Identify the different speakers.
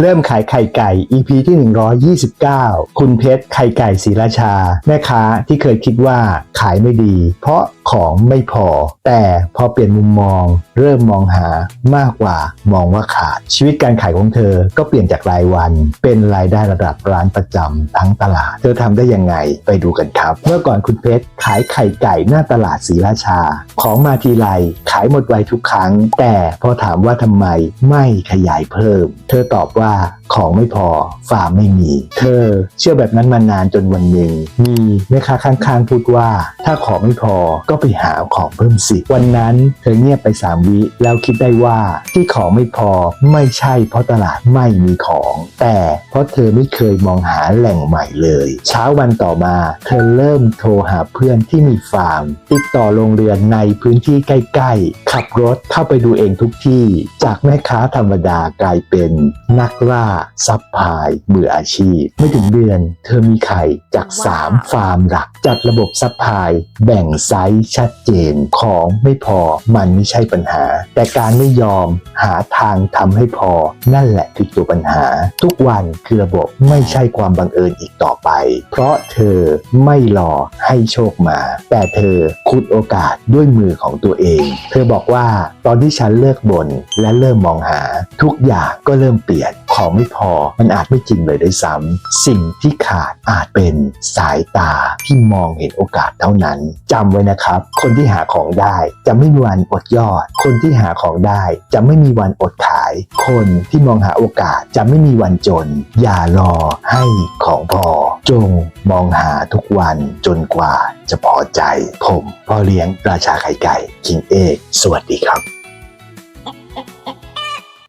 Speaker 1: เริ่มขายไข่ไก่ EP ที่ 129 คุณเพชรไข่ไก่ศรีราชา แม่ค้าที่เคยคิดว่าขายไม่ดี เพราะของไม่พอ แต่พอเปลี่ยนมุมมอง เริ่มมองหามากกว่ามองว่าขาด ชีวิตการขายของเธอก็เปลี่ยนจากรายวัน เป็นรายได้ระดับร้านประจำทั้งตลาด เธอทำได้ยังไงไปดูกันครับ เมื่อก่อนคุณเพชรขายไข่ไก่หน้าตลาดศรีราชา ของมาทีไรขายหมดไวทุกครั้ง แต่พอถามว่าทำไมไม่ขยายเพิ่ม เธอตอบว่า Nah, ของไม่พอฟาร์มไม่มีเธอเชื่อแบบนั้นมานานจนวันหนึ่งมีแม่ค้าข้างๆพูดว่า ถ้าของไม่พอก็ไปหาของเพิ่มสิวันนั้นเธอเงียบไปสามวิแล้วคิดได้ว่าที่ของไม่พอไม่ใช่เพราะตลาดไม่มีของ แต่เพราะเธอไม่เคยมองหาแหล่งใหม่เลย เช้าวันต่อมา เธอเริ่มโทรหาเพื่อนที่มีฟาร์ม ติดต่อโรงเรือนในพื้นที่ใกล้ๆขับรถเข้าไปดูเองทุกที่ จากแม่ค้าธรรมดากลายเป็นนักล่าซับพลายมืออาชีพ ไม่ถึงเดือนเธอมีไข่จาก 3 ฟาร์มหลัก จัดระบบซัพพลายแบ่งไซส์ชัดเจนของไม่พอมันไม่ใช่ปัญหา แต่การไม่ยอมหาทางทำให้พอ นั่นแหละคือตัวปัญหา ทุกวันคือระบบไม่ใช่ความบังเอิญอีกต่อไป เพราะเธอไม่รอให้โชคมา แต่เธอขุดโอกาสด้วยมือของตัวเอง เธอบอกว่าตอนที่ฉันเลิกบ่นและเริ่มมองหา ทุกอย่างก็เริ่มเปลี่ยนของไม่พอมันอาจไม่จริงเลยได้ซ้ำสิ่งที่ขาดอาจเป็นสายตาที่มองเห็นโอกาสเท่านั้นจำไว้นะครับ คนที่หาของได้จะไม่มีวันอดยอด คนที่หาของได้จะไม่มีวันอดขาย คนที่มองหาโอกาสจะไม่มีวันจน อย่ารอให้ของพอ จงมองหาทุกวันจนกว่าจะพอใจ ผมพ่อเลี้ยงราชาไข่ไก่คิงเอก สวัสดีครับ